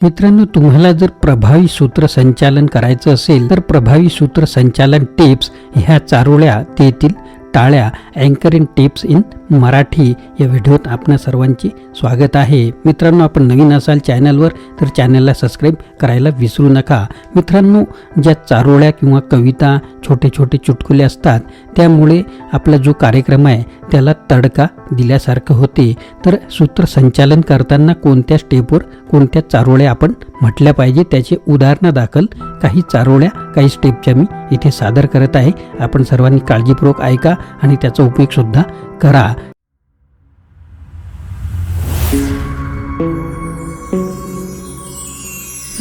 मित्रांनो तुम्हाला जर प्रभावी सूत्रसंचालन करायचं असेल तर प्रभावी सूत्रसंचालन टिप्स ह्या चारोळ्या तेथील टाळ्या अँकर इन टिप्स इन मराठी या व्हिडिओत आपणा सर्वांचे स्वागत आहे. मित्रांनो आपण नवीन असाल चॅनलवर तर चॅनलला सबस्क्राईब करायला विसरू नका. मित्रांनो ज्या चारोळ्या किंवा कविता छोटे छोटे चुटकुले असतात त्यामुळे आपला जो कार्यक्रम आहे त्याला तडका दिल्यासारखं होते. तर सूत्रसंचालन करताना कोणत्या स्टेपवर कोणत्या चारोळ्या आपण म्हटल्या पाहिजे त्याचे उदाहरणं दाखल काही चारोळ्या काही स्टेपच्या मी इथे सादर करत आहे. आपण सर्वांनी काळजीपूर्वक ऐका आणि त्याचा उपयोग सुद्धा करा.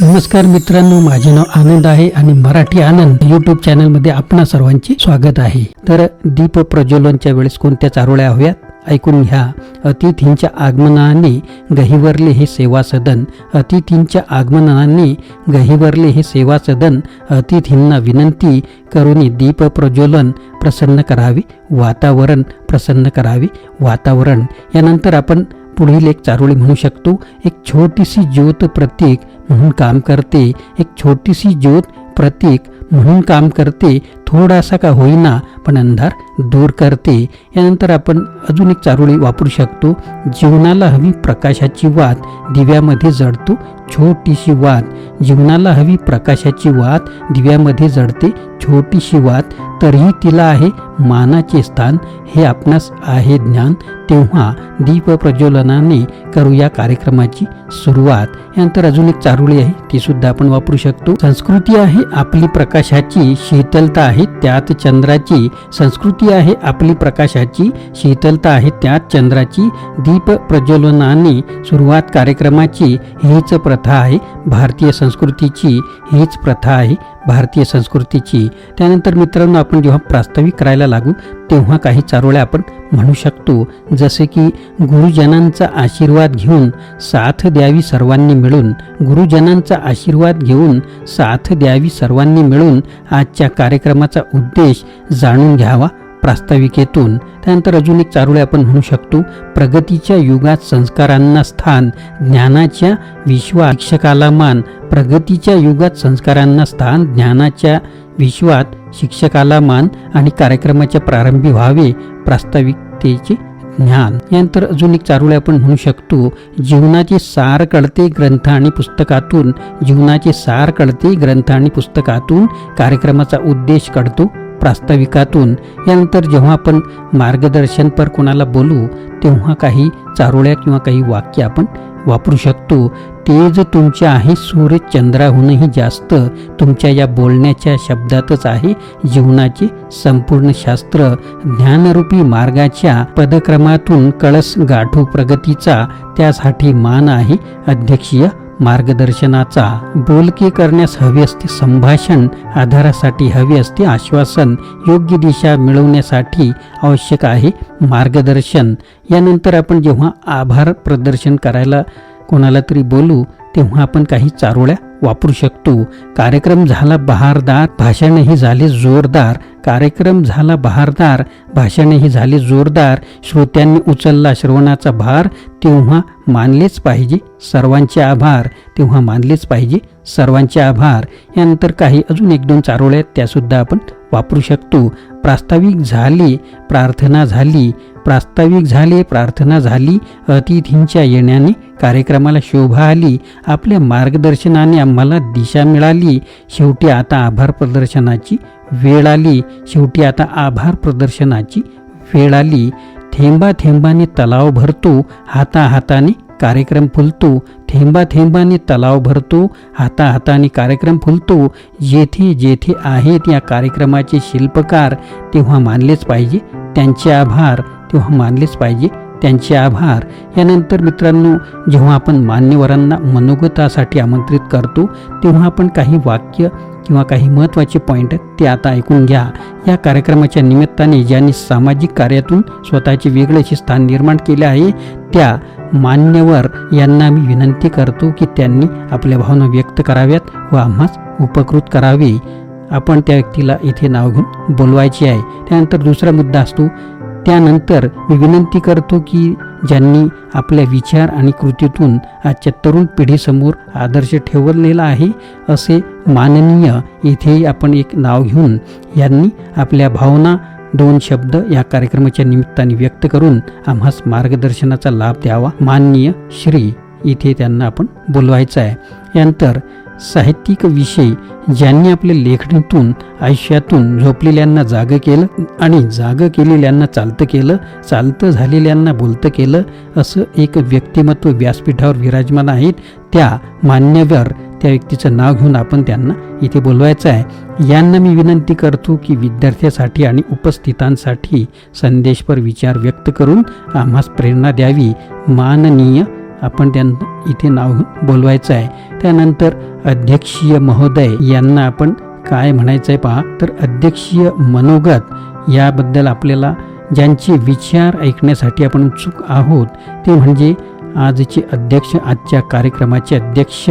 नमस्कार मित्रांनो माझे नाव आनंद आहे आणि मराठी आनंद युट्यूब चॅनलमध्ये आपणा सर्वांचे स्वागत आहे. तर दीप प्रज्वलनच्या वेळेस कोणत्या चारोळ्या हव्यात? ऐकून घ्या. अतिथींच्या आगमनाने गहिवरले हे सेवा सदन. अतिथींच्या आगमनाने गहिवरले हे सेवा सदन. अतिथींना विनंती करून दीप प्रज्वलन प्रसन्न करावे वातावरण प्रसन्न करावे वातावरण. यानंतर आपण पुढील एक चारोळी म्हणू शकतो. एक छोटीशी ज्योत प्रतीक म्हणून काम करते. एक छोटीशी ज्योत प्रतीक म्हणून काम करते. थोडासा का होईना पण अंधार दूर करते. यानंतर आपण अजून एक चारोळी वापरू शकतो. जीवनाला हवी प्रकाशाची वात दिव्यामध्ये जडतो. छोटीशी वात जीवनाला हवी प्रकाशाची वात दिव्यामध्ये जडते. छोटीशी वात तरीही तिला आहे मानाचे स्थान. हे आपणास आहे ज्ञान. तेव्हा दीप प्रज्वलनाने करू या कार्यक्रमाची सुरुवात. यानंतर अजून एक चारोळी आहे ती सुद्धा आपण वापरू शकतो. संस्कृती आहे आपली प्रकाशाची शीतलता आहे. त्यात चंद्राची संस्कृती आहे आपली प्रकाशाची शीतलता आहे त्यात चंद्राची दीप प्रज्वलनाने सुरुवात कार्यक्रमाची हीच प्रथा आहे भारतीय संस्कृतीची हीच प्रथा आहे. भारतीय संस्कृतीची. त्यानंतर मित्रांनो आपण जेव्हा प्रास्ताविक करायला लागू तेव्हा काही चारोळ्या आपण म्हणू शकतो. जसे की गुरुजनांचा आशीर्वाद घेऊन साथ द्यावी सर्वांनी मिळून गुरुजनांचा आशीर्वाद घेऊन साथ द्यावी सर्वांनी मिळून आजच्या कार्यक्रमाचा उद्देश जाणून घ्यावा प्रास्ताविकेतून. त्यानंतर अजून एक चारोळे आपण म्हणू शकतो प्रगतीच्या युगात संस्कारांना स्थान ज्ञानाच्या विश्वात शिक्षकाला मान प्रगतीच्या युगात संस्कारांना स्थान ज्ञानाच्या विश्वात शिक्षकाला मान आणि कार्यक्रमाच्या प्रारंभी व्हावे प्रास्ताविकतेचे ज्ञान. यानंतर अजून एक चारुळे आपण म्हणू शकतो जीवनाचे सार कळते ग्रंथ आणि पुस्तकातून. जीवनाचे सार कळते ग्रंथ आणि पुस्तकातून. कार्यक्रमाचा उद्देश कळतो प्रास्ताविकातून यानंतर जेव्हा आपण मार्गदर्शनपर कोणाला बोलू तेव्हा काही चारोळ्या किंवा काही वाक्य आपण वापरू शकतो. तेज तुमच्या आहे सूर्य चंद्राहूनही जास्त. तुमच्या या बोलण्याच्या शब्दातच आहे जीवनाचे संपूर्ण शास्त्र. ज्ञानरूपी मार्गाच्या पदक्रमातून कळस गाठू प्रगतीचा. त्यासाठी मान आहे अध्यक्षीय मार्गदर्शनाचा बोलकी करण्यास हवी असते संभाषण आधारासाठी हवे असते आश्वासन योग्य दिशा मिळवण्यासाठी आवश्यक आहे मार्गदर्शन. यानंतर आपण जेव्हा आभार प्रदर्शन करायला कोणाला तरी बोलू तेव्हा आपण काही चारोळ्या वापरू शकतो. कार्यक्रम झाला बहारदार भाषणही झाले जोरदार. कार्यक्रम झाला बहारदार भाषणही झाले जोरदार. श्रोत्यांनी उचलला श्रवणाचा भार तेव्हा मानलेच पाहिजे सर्वांचे आभार. तेव्हा मानलेच पाहिजे सर्वांचे आभार. यानंतर काही अजून एक दोन चारोळ्या त्यासुद्धा आपण वापरू शकतो. प्रास्ताविक झाली प्रार्थना झाली प्रास्ताविक झाले प्रार्थना झाली अतिथींच्या येण्याने कार्यक्रमाला शोभा आली आपल्या मार्गदर्शनाने आम्हाला दिशा मिळाली. शेवटी आता आभार प्रदर्शनाची वेळ आली. शेवटी आता आभार प्रदर्शनाची वेळ आली. थेंबा थेंबाने तलाव भरतो हाता हाताने कार्यक्रम फुलतो. थेंबा थेंबाने तलाव भरतो हाता हाताने कार्यक्रम फुलतो. जेथे जेथे आहेत या कार्यक्रमाचे शिल्पकार तेव्हा मानलेच पाहिजे त्यांचे आभार. तेव्हा मानलेच पाहिजे. त्यांचे आभार. यानंतर मित्रांनो जेव्हा आपण मान्यवरांना मनोगतासाठी आमंत्रित करतो तेव्हा आपण काही वाक्य किंवा काही महत्त्वाचे पॉईंट ते आता ऐकून घ्या. या कार्यक्रमाच्या निमित्ताने ज्यांनी सामाजिक कार्यातून स्वतःचे वेगळेचे स्थान निर्माण केले आहे त्या मान्यवर यांना मी विनंती करतो की त्यांनी आपल्या भावना व्यक्त कराव्यात व आम्हास उपकृत करावे. आपण त्या व्यक्तीला इथे नाव घेऊन बोलवायचे आहे. त्यानंतर दुसरा मुद्दा असतो त्यानंतर मी विनंती करतो की ज्यांनी आपल्या विचार आणि कृतीतून आजच्या तरुण पिढीसमोर आदर्श ठेवलेला आहे असे माननीय येथेही आपण एक नाव घेऊन यांनी आपल्या भावना दोन शब्द या कार्यक्रमाच्या निमित्ताने व्यक्त करून आम्हास मार्गदर्शनाचा लाभ द्यावा. माननीय श्री इथे त्यांना आपण बोलवायचं आहे. यानंतर साहित्यिक विषय ज्यांनी आपल्या लेखणीतून आयुष्यातून झोपलेल्यांना जागं केलं आणि जागं केलेल्यांना चालतं केलं चालतं झालेल्यांना बोलतं केलं असं एक व्यक्तिमत्व व्यासपीठावर विराजमान आहेत त्या मान्यवर त्या व्यक्तीचं नाव घेऊन आपण त्यांना इथे बोलवायचं आहे. यांना मी विनंती करतो की विद्यार्थ्यासाठी आणि उपस्थितांसाठी संदेशपर विचार व्यक्त करून आम्हास प्रेरणा द्यावी. माननीय आपण त्यांना इथे नाव बोलवायचं आहे. त्यानंतर अध्यक्षीय महोदय यांना आपण काय म्हणायचं आहे पहा. तर अध्यक्षीय मनोगत याबद्दल आपल्याला ज्यांचे विचार ऐकण्यासाठी आपण उत्सुक आहोत ते म्हणजे आजचे अध्यक्ष आजच्या कार्यक्रमाचे अध्यक्ष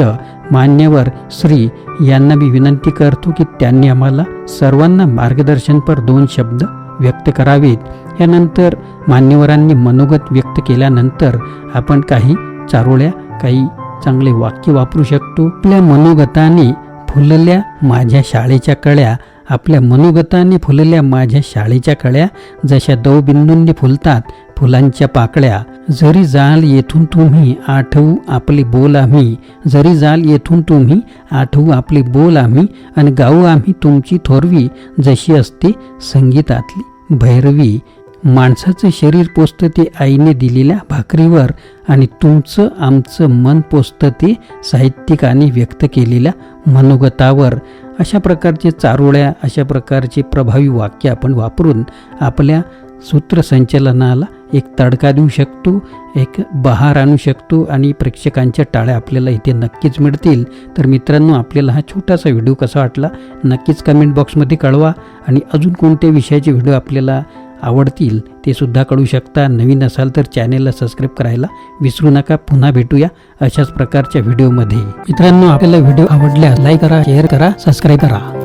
मान्यवर श्री यांना मी विनंती करतो की त्यांनी आम्हाला सर्वांना मार्गदर्शनपर दोन शब्द व्यक्त करावेत. यानंतर मान्यवरांनी मनोगत व्यक्त केल्यानंतर आपण काही चारोळ्या काही चांगले वाक्य वापरू शकतो. आपल्या मनोगताने फुलल्या माझ्या शाळेच्या कळ्या. आपल्या मनोगताने फुलल्या माझ्या शाळेच्या कळ्या. जशा दवबिंदूंनी फुलतात फुलांच्या पाकळ्या. जरी जाल येथून तुम्ही आठवू आपले बोल आम्ही. जरी जाल येथून तुम्ही आठवू आपले बोल आम्ही. आणि गाऊ आम्ही तुमची थोरवी. जशी असते संगीतातली भैरवी. माणसाचं शरीर पोचतं ते आईने दिलेल्या भाकरीवर आणि तुमचं आमचं मन पोचतं ते साहित्यिकाने व्यक्त केलेल्या मनोगतावर. अशा प्रकारचे चारोळ्या अशा प्रकारचे प्रभावी वाक्य आपण वापरून आपल्या सूत्रसंचलनाला एक तडका देऊ शकतो एक बहार आणू शकतो आणि प्रेक्षकांच्या टाळ्या आपल्याला इथे नक्कीच मिळतील. तर मित्रांनो आपल्याला हा छोटासा व्हिडिओ कसा वाटला? नक्कीच कमेंट बॉक्समध्ये कळवा आणि अजून कोणत्या विषयाचे व्हिडिओ आपल्याला आवडतील ते सुद्धा कळू शकता. नवीन असाल तर चॅनेलला सबस्क्राईब करायला विसरू नका. पुन्हा भेटूया अशाच प्रकारच्या व्हिडिओमध्ये. मित्रांनो आपल्याला व्हिडिओ आवडल्यास लाईक करा शेअर करा सबस्क्राईब करा.